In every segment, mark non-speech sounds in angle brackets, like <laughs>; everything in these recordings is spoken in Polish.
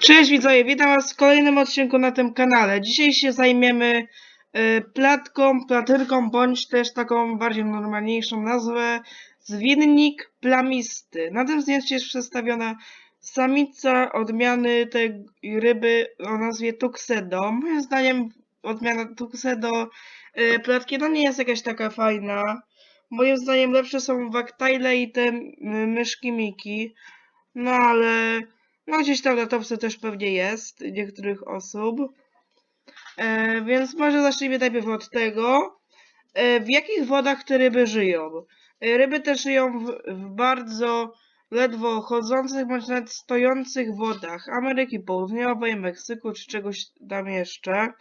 Cześć widzowie, witam was w kolejnym odcinku na tym kanale. Dzisiaj się zajmiemy y, platką, platynką, bądź też taką bardziej normalniejszą nazwę zwinnik plamisty. Na tym zdjęciu jest przedstawiona samica odmiany tej ryby o nazwie Tuxedo. Moim zdaniem odmiana Tuxedo y, platki no nie jest jakaś taka fajna. Moim zdaniem lepsze są waktile i te y, myszki Miki. No ale no gdzieś tam na topce też pewnie jest niektórych osób. E, więc może zacznijmy najpierw od tego, e, w jakich wodach te ryby żyją. E, ryby te żyją w, w bardzo ledwo chodzących bądź nawet stojących wodach Ameryki Południowej, Meksyku czy czegoś tam jeszcze.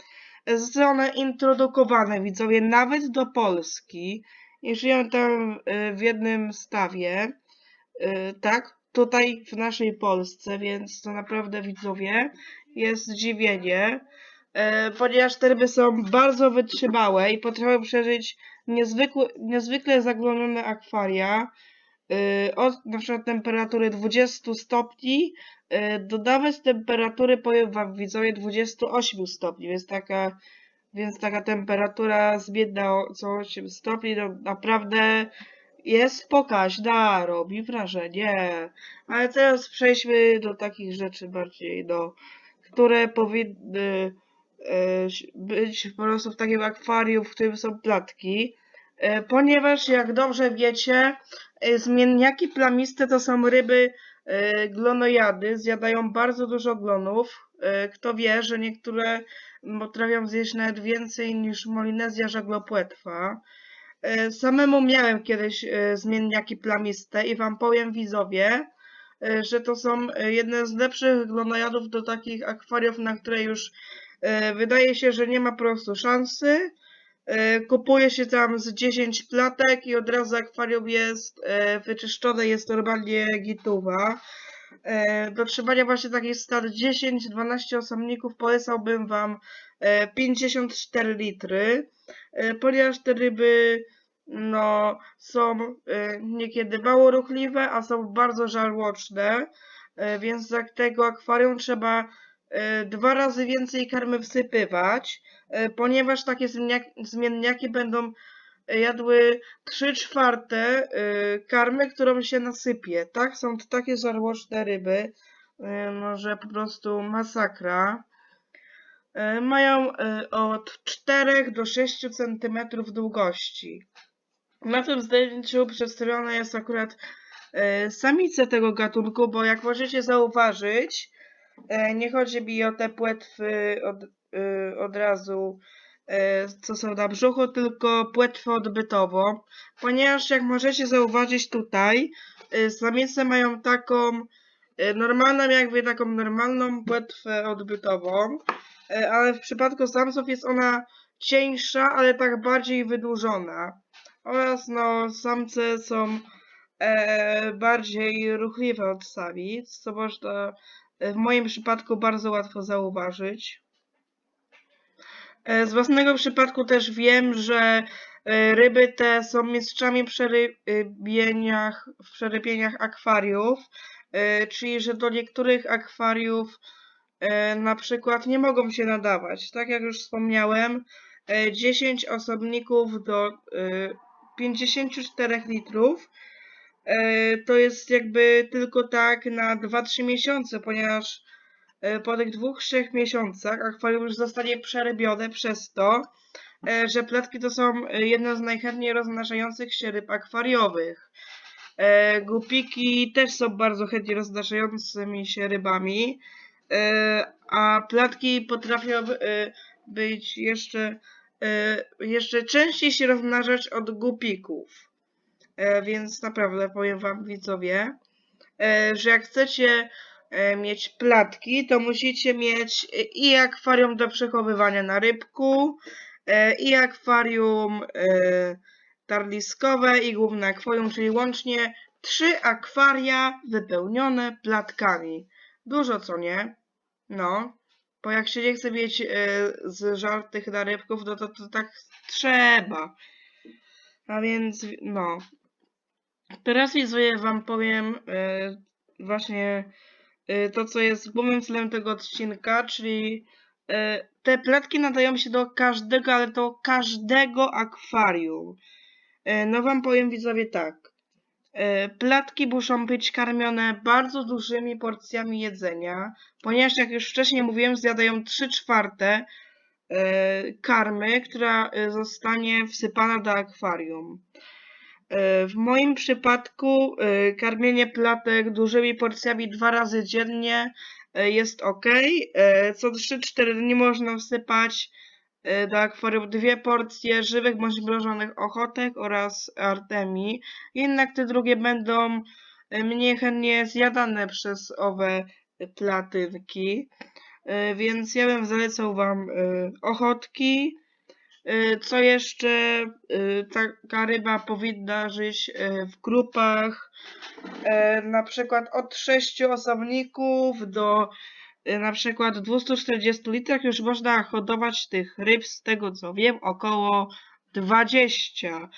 E, Zostały introdukowane, widzowie, nawet do Polski i żyją tam e, w jednym stawie. E, tak, tutaj w naszej Polsce, więc to naprawdę widzowie jest zdziwienie, e, ponieważ te ryby są bardzo wytrzymałe i potrafią przeżyć niezwykłe, niezwykle zaglądone akwaria e, od na przykład temperatury 20 stopni e, do nawet temperatury, powiem wam widzowie, 28 stopni, więc taka więc taka temperatura zmienna co 8 stopni, no naprawdę jest pokaźna, robi wrażenie. Ale teraz przejdźmy do takich rzeczy bardziej, no, które powinny e, być po prostu w takim akwarium, w którym są platki. E, ponieważ jak dobrze wiecie, e, zmienniaki plamiste to są ryby glonojady, zjadają bardzo dużo glonów. Kto wie, że niektóre potrafią zjeść nawet więcej niż Molinezja żaglopłetwa. E, Samemu miałem kiedyś e, zmienniaki plamiste i wam powiem widzowie, e, że to są jedne z lepszych glonojadów do takich akwariów, na które już wydaje się, że nie ma po prostu szansy. Kupuje się tam z 10 platek i od razu akwarium jest wyczyszczone, jest normalnie gituwa. Do trzymania właśnie takich stad 10-12 osobników polecałbym wam e, 54 litry ponieważ te ryby no, są e, niekiedy mało ruchliwe, a są bardzo żarłoczne, e, więc za tego akwarium trzeba e, dwa razy więcej karmy wsypywać, ponieważ takie zmienniaki, będą jadły 3 czwarte karmy, którą się nasypie. Tak, są to takie żarłoczne ryby, no, że po prostu masakra. Mają od 4 do 6 cm długości. Na tym zdjęciu przedstawiona jest akurat e, samica tego gatunku, bo jak możecie zauważyć, e, nie chodzi mi o te płetwy od, e, od razu, co są na brzuchu, tylko płetwę odbytową, ponieważ jak możecie zauważyć tutaj, samice mają taką normalną, jakby taką normalną płetwę odbytową, ale w przypadku samców jest ona cieńsza, ale tak bardziej wydłużona. Oraz no, samce są e, bardziej ruchliwe od samic, co można e, w moim przypadku bardzo łatwo zauważyć. E, z własnego przypadku też wiem, że e, ryby te są mistrzami przerybieniach, w przerybieniach akwariów, e, czyli że do niektórych akwariów e, na przykład nie mogą się nadawać. Tak jak już wspomniałem, e, 10 osobników do e, 54 litrów e, to jest jakby tylko tak na 2-3 miesiące, ponieważ e, po tych dwóch, trzech miesiącach akwarium już zostanie przerybione przez to, e, że pletki to są jedne z najchętniej rozmnażających się ryb akwariowych. Gupiki też są bardzo chętnie rozmnażającymi się rybami, a pletki potrafią być jeszcze, jeszcze częściej się rozmnażać od gupików. E, Więc naprawdę powiem wam widzowie, e, że jak chcecie mieć platki, to musicie mieć i akwarium do przechowywania na rybku, i akwarium tarliskowe, i główne akwarium, czyli łącznie trzy akwaria wypełnione platkami. Dużo co nie? No, bo jak się nie chce mieć e, z żartych na rybków, no to, to tak trzeba. A więc, no. Teraz widzowie wam powiem e, właśnie y, to, co jest głównym celem tego odcinka, czyli te pletki nadają się do każdego, ale do każdego akwarium. No wam powiem widzowie tak. Y, Pletki muszą być karmione bardzo dużymi porcjami jedzenia, ponieważ jak już wcześniej mówiłem, zjadają 3 czwarte y, karmy, która y, zostanie wsypana do akwarium. E, W moim przypadku e, karmienie platek dużymi porcjami dwa razy dziennie e, jest ok. E, Co 3-4 dni można wsypać e, do akwarium dwie porcje żywych bądź mrożonych ochotek oraz artemii. Jednak te drugie będą e, mniej chętnie zjadane przez owe platynki. E, Więc ja bym zalecał Wam e, ochotki. Co jeszcze? Taka ryba powinna żyć w grupach, e, na przykład od 6 osobników do na przykład 240 litrach już można hodować tych ryb, z tego co wiem, około 20.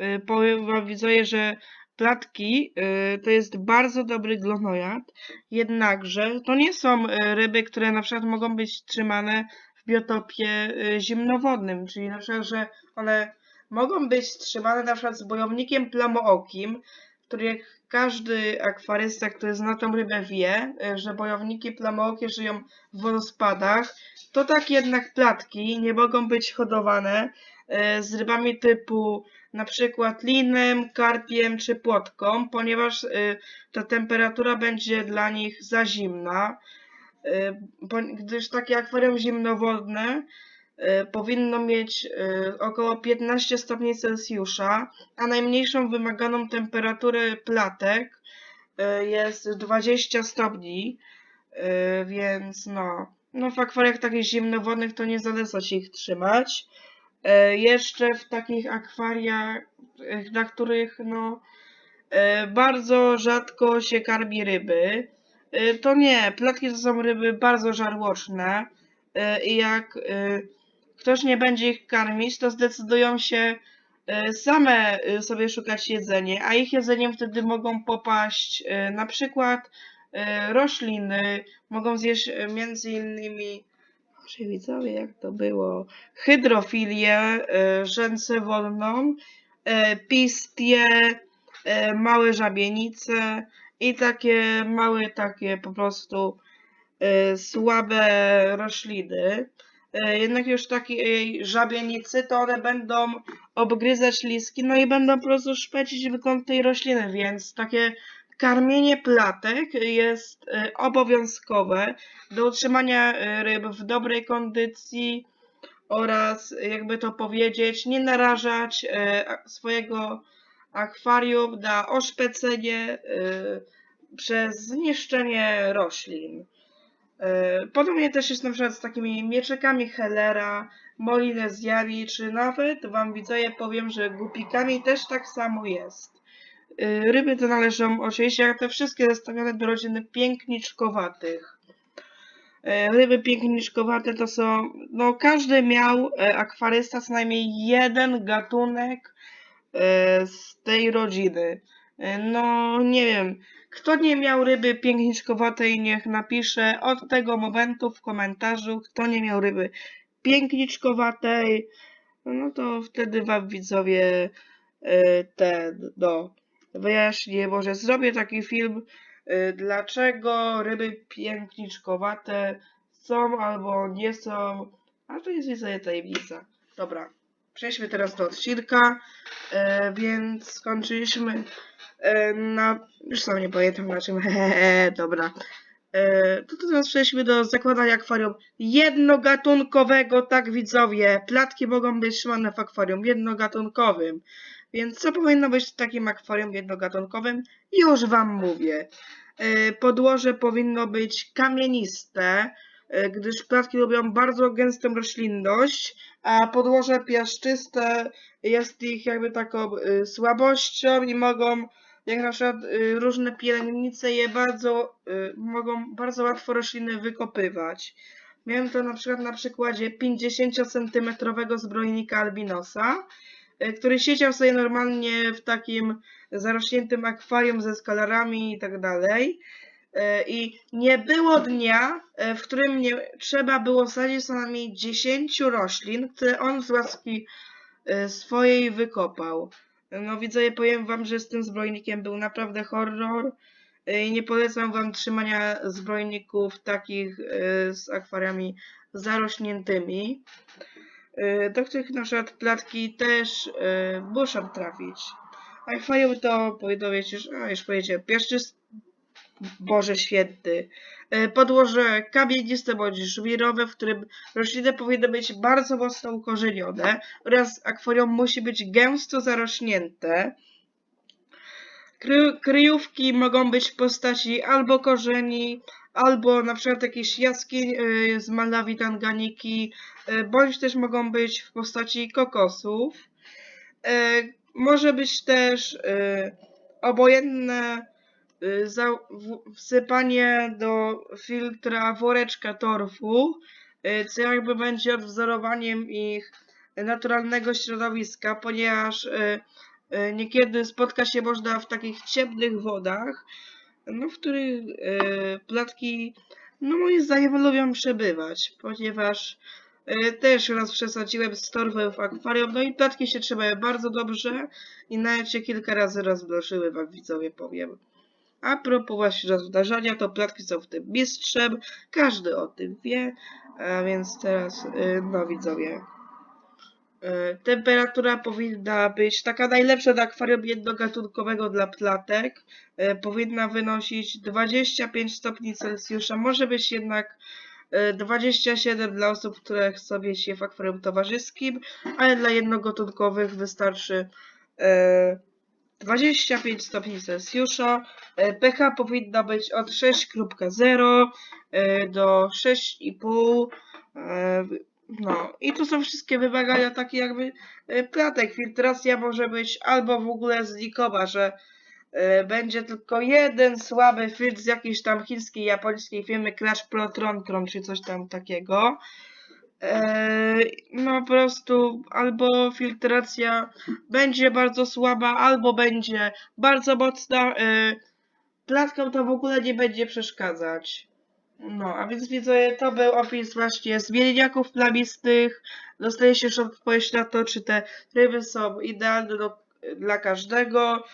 Y, Powiem wam że platki y, to jest bardzo dobry glonojad, jednakże to nie są y, ryby, które na przykład mogą być trzymane w biotopie y, zimnowodnym, czyli na przykład, że one mogą być trzymane na przykład z bojownikiem plamookim, który każdy akwarysta, który zna tą rybę wie, y, że bojowniki plamookie żyją w wodospadach, to tak jednak platki nie mogą być hodowane y, z rybami typu na przykład linem, karpiem czy płotką, ponieważ y, ta temperatura będzie dla nich za zimna gdyż takie akwarium zimnowodne powinno mieć y, około 15 stopni Celsjusza, a najmniejszą wymaganą temperaturę platek y, jest 20 stopni, y, więc no, no w akwariach takich zimnowodnych to nie zaleca się ich trzymać. Y, Jeszcze w takich akwariach, y, na których no y, bardzo rzadko się karmi ryby, Y, To nie, platki to są ryby bardzo żarłoczne. Y, i jak y, ktoś nie będzie ich karmić, to zdecydują się y, same y, sobie szukać jedzenia, a ich jedzeniem wtedy mogą popaść y, na przykład rośliny, mogą zjeść między innymi widzowie, jak to było? Hydrofilię, y, wolną, pistie, małe żabienice, i takie małe, takie po prostu słabe rośliny. Y, jednak już takiej żabienicy, to one będą obgryzać listki, no i będą po prostu szpecić wygląd tej rośliny, więc takie karmienie platek jest y, obowiązkowe do utrzymania y, ryb w dobrej kondycji oraz, jakby to powiedzieć, nie narażać swojego akwarium na oszpecenie przez zniszczenie roślin. Y, Podobnie też jest na przykład z takimi mieczykami Hellera, Molinezjami, czy nawet wam widzowie powiem, że gupikami też tak samo jest. Y, Ryby te należą oczywiście jak te wszystkie zestawione do rodziny piękniczkowatych. E, Ryby piękniczkowate to są, no każdy miał e, akwarysta co najmniej jeden gatunek e, z tej rodziny. E, No nie wiem, kto nie miał ryby piękniczkowatej niech napisze od tego momentu w komentarzu, kto nie miał ryby piękniczkowatej, no to wtedy wam widzowie e, ten, no wyjaśnię, może zrobię taki film y, dlaczego ryby piękniczkowate są albo nie są, a to jest widzę tajemnica. Dobra, przejdźmy teraz do odcinka, e, więc skończyliśmy e, na, już sam nie pamiętam na czym, <laughs> dobra. E, to teraz przejdźmy do zakładania akwarium jednogatunkowego, tak widzowie, platki mogą być trzymane w akwarium jednogatunkowym. Więc co powinno być w takim akwarium jednogatunkowym? Już Wam mówię. E, Podłoże powinno być kamieniste, gdyż platki lubią bardzo gęstą roślinność, a podłoże piaszczyste jest ich jakby taką e, słabością i mogą, jak na przykład e, różne pielęgnice je bardzo, e, mogą bardzo łatwo rośliny wykopywać. Miałem to na przykład na przykładzie 50 cm zbrojnika albinosa, e, który siedział sobie normalnie w takim zarośniętym akwarium ze skalarami i tak dalej. E, I nie było dnia, e, w którym nie trzeba było sadzić co najmniej 10 roślin, które on z łaski e, swojej wykopał. No widzowie, powiem wam, że z tym zbrojnikiem był naprawdę horror i nie polecam wam trzymania zbrojników takich z akwariami zarośniętymi, do których na przykład platki też muszą trafić. Akwarium to powiedzmy już, a już powiedziałem, piaszczysty Boże Święty. E, Podłoże kamieniste bądź żwirowe, w którym rośliny powinny być bardzo mocno ukorzenione oraz akwarium musi być gęsto zarośnięte. Kry, kryjówki mogą być w postaci albo korzeni, albo na przykład jakiejś jaskiń y, z Malawi, Tanganiki, y, bądź też mogą być w postaci kokosów. Może być też obojętne za, w, wsypanie do filtra woreczka torfu, y, co jakby będzie odwzorowaniem ich naturalnego środowiska, ponieważ y, y, niekiedy spotka się można w takich ciemnych wodach, no, w których y, platki, no moim zdaniem lubią przebywać, ponieważ y, też raz przesadziłem z torfem w akwarium, no i platki się trzymają bardzo dobrze i nawet się kilka razy rozmnożyły, wam widzowie powiem. A propos właśnie rozmnażania, to platki są w tym mistrzem, każdy o tym wie, a więc teraz, y, no widzowie, y, temperatura powinna być taka najlepsza do akwarium jednogatunkowego dla platek, y, powinna wynosić 25 stopni Celsjusza, może być jednak y, 27 dla osób, które chcą mieć je w akwarium towarzyskim, ale dla jednogatunkowych wystarczy 25 stopni Celsjusza. E, pH powinna być od 6.0 e, do 6,5. e, No i tu są wszystkie wymagania takie jakby platek. Filtracja może być albo w ogóle znikowa, że będzie tylko jeden słaby filtr z jakiejś tam chińskiej, japońskiej firmy Crash Pro Tron Tron czy coś tam takiego. Eee, no po prostu albo filtracja będzie bardzo słaba, albo będzie bardzo mocna. Eee, Platkom to w ogóle nie będzie przeszkadzać. No, a więc widzę, to był opis właśnie zmienniaków plamistych. Dostajecie już odpowiedź na to, czy te ryby są idealne do, dla każdego.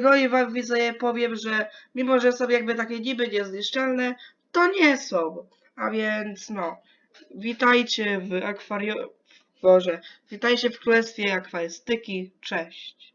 No i wam widzę, powiem, że mimo, że są jakby takie niby niezniszczalne, to nie są. A więc no. Witajcie w akwarium. Boże, witajcie w królestwie akwarystyki. Cześć.